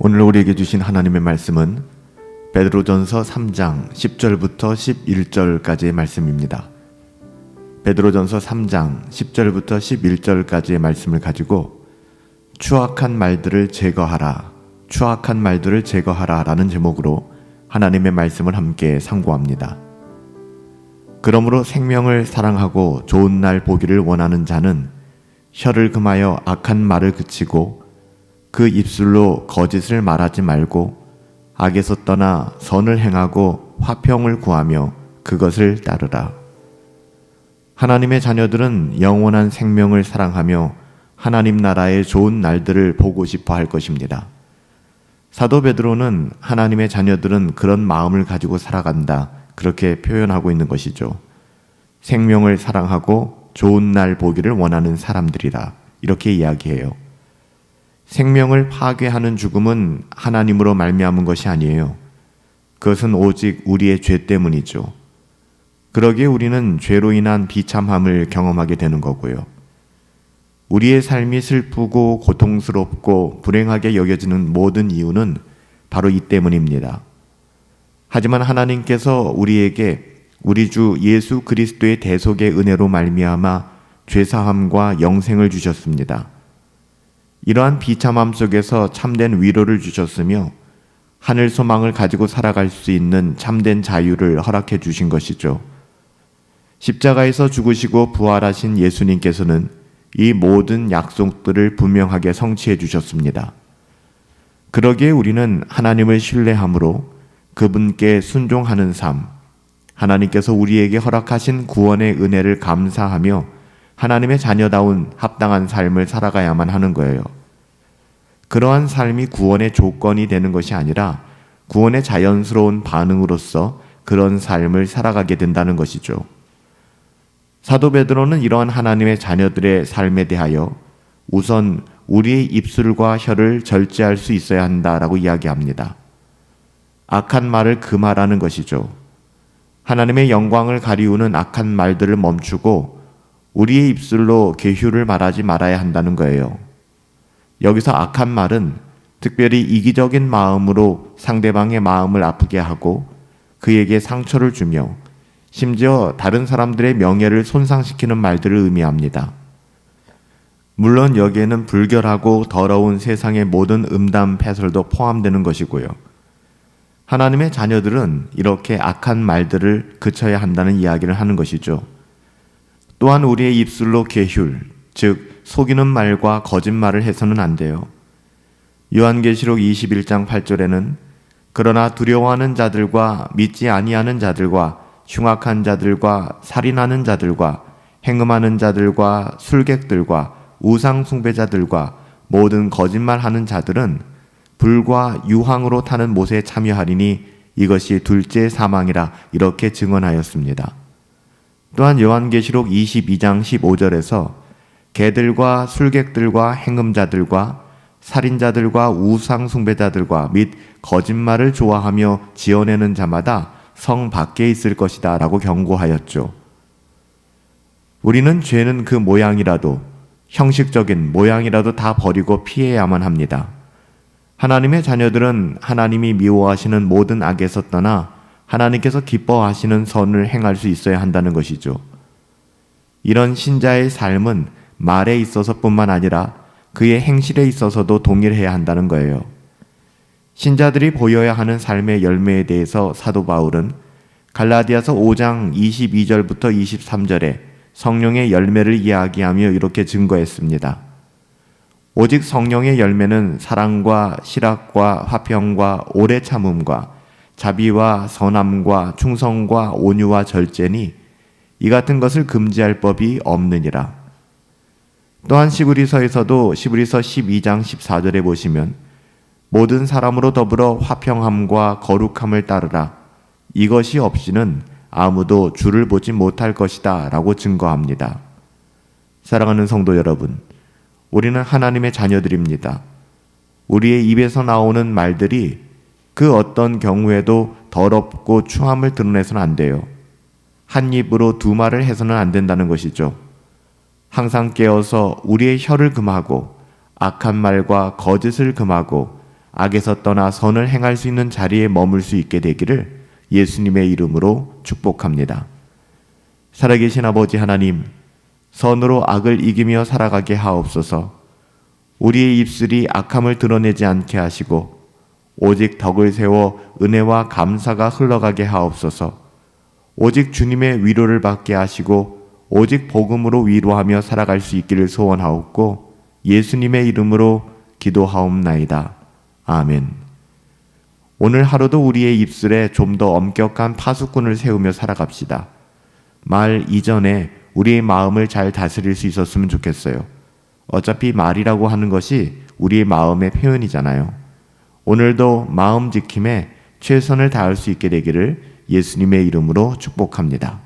오늘 우리에게 주신 하나님의 말씀은 베드로전서 3장 10절부터 11절까지의 말씀입니다. 베드로전서 3장 10절부터 11절까지의 말씀을 가지고 추악한 말들을 제거하라. 추악한 말들을 제거하라 라는 제목으로 하나님의 말씀을 함께 상고합니다. 그러므로 생명을 사랑하고 좋은 날 보기를 원하는 자는 혀를 금하여 악한 말을 그치고 그 입술로 거짓을 말하지 말고 악에서 떠나 선을 행하고 화평을 구하며 그것을 따르라. 하나님의 자녀들은 영원한 생명을 사랑하며 하나님 나라의 좋은 날들을 보고 싶어 할 것입니다. 사도 베드로는 하나님의 자녀들은 그런 마음을 가지고 살아간다. 그렇게 표현하고 있는 것이죠. 생명을 사랑하고 좋은 날 보기를 원하는 사람들이라. 이렇게 이야기해요. 생명을 파괴하는 죽음은 하나님으로 말미암은 것이 아니에요. 그것은 오직 우리의 죄 때문이죠. 그러기에 우리는 죄로 인한 비참함을 경험하게 되는 거고요. 우리의 삶이 슬프고 고통스럽고 불행하게 여겨지는 모든 이유는 바로 이 때문입니다. 하지만 하나님께서 우리에게 우리 주 예수 그리스도의 대속의 은혜로 말미암아 죄 사함과 영생을 주셨습니다. 이러한 비참함 속에서 참된 위로를 주셨으며 하늘 소망을 가지고 살아갈 수 있는 참된 자유를 허락해 주신 것이죠. 십자가에서 죽으시고 부활하신 예수님께서는 이 모든 약속들을 분명하게 성취해 주셨습니다. 그러기에 우리는 하나님을 신뢰함으로 그분께 순종하는 삶, 하나님께서 우리에게 허락하신 구원의 은혜를 감사하며 하나님의 자녀다운 합당한 삶을 살아가야만 하는 거예요. 그러한 삶이 구원의 조건이 되는 것이 아니라 구원의 자연스러운 반응으로서 그런 삶을 살아가게 된다는 것이죠. 사도 베드로는 이러한 하나님의 자녀들의 삶에 대하여 우선 우리의 입술과 혀를 절제할 수 있어야 한다라고 이야기합니다. 악한 말을 금하라는 것이죠. 하나님의 영광을 가리우는 악한 말들을 멈추고 우리의 입술로 계휴를 말하지 말아야 한다는 거예요. 여기서 악한 말은 특별히 이기적인 마음으로 상대방의 마음을 아프게 하고 그에게 상처를 주며 심지어 다른 사람들의 명예를 손상시키는 말들을 의미합니다. 물론 여기에는 불결하고 더러운 세상의 모든 음담 패설도 포함되는 것이고요. 하나님의 자녀들은 이렇게 악한 말들을 그쳐야 한다는 이야기를 하는 것이죠. 또한 우리의 입술로 계휼, 즉 속이는 말과 거짓말을 해서는 안 돼요. 요한계시록 21장 8절에는 그러나 두려워하는 자들과 믿지 아니하는 자들과 흉악한 자들과 살인하는 자들과 행음하는 자들과 술객들과 우상 숭배자들과 모든 거짓말하는 자들은 불과 유황으로 타는 못에 참여하리니 이것이 둘째 사망이라 이렇게 증언하였습니다. 또한 요한계시록 22장 15절에서 개들과 술객들과 행음자들과 살인자들과 우상 숭배자들과 및 거짓말을 좋아하며 지어내는 자마다 성 밖에 있을 것이다 라고 경고하였죠. 우리는 죄는 그 모양이라도 형식적인 모양이라도 다 버리고 피해야만 합니다. 하나님의 자녀들은 하나님이 미워하시는 모든 악에서 떠나 하나님께서 기뻐하시는 선을 행할 수 있어야 한다는 것이죠. 이런 신자의 삶은 말에 있어서뿐만 아니라 그의 행실에 있어서도 동일해야 한다는 거예요. 신자들이 보여야 하는 삶의 열매에 대해서 사도 바울은 갈라디아서 5장 22절부터 23절에 성령의 열매를 이야기하며 이렇게 증거했습니다. 오직 성령의 열매는 사랑과 실학과 화평과 오래 참음과 자비와 선함과 충성과 온유와 절제니 이 같은 것을 금지할 법이 없느니라. 또한 시브리서에서도 시브리서 12장 14절에 보시면 모든 사람으로 더불어 화평함과 거룩함을 따르라. 이것이 없이는 아무도 주를 보지 못할 것이다. 라고 증거합니다. 사랑하는 성도 여러분, 우리는 하나님의 자녀들입니다. 우리의 입에서 나오는 말들이 그 어떤 경우에도 더럽고 추함을 드러내서는 안 돼요. 한 입으로 두 말을 해서는 안 된다는 것이죠. 항상 깨어서 우리의 혀를 금하고 악한 말과 거짓을 금하고 악에서 떠나 선을 행할 수 있는 자리에 머물 수 있게 되기를 예수님의 이름으로 축복합니다. 살아계신 아버지 하나님, 선으로 악을 이기며 살아가게 하옵소서. 우리의 입술이 악함을 드러내지 않게 하시고 오직 덕을 세워 은혜와 감사가 흘러가게 하옵소서. 오직 주님의 위로를 받게 하시고 오직 복음으로 위로하며 살아갈 수 있기를 소원하옵고 예수님의 이름으로 기도하옵나이다. 아멘. 오늘 하루도 우리의 입술에 좀 더 엄격한 파수꾼을 세우며 살아갑시다. 말 이전에 우리의 마음을 잘 다스릴 수 있었으면 좋겠어요. 어차피 말이라고 하는 것이 우리의 마음의 표현이잖아요. 오늘도 마음 지킴에 최선을 다할 수 있게 되기를 예수님의 이름으로 축복합니다.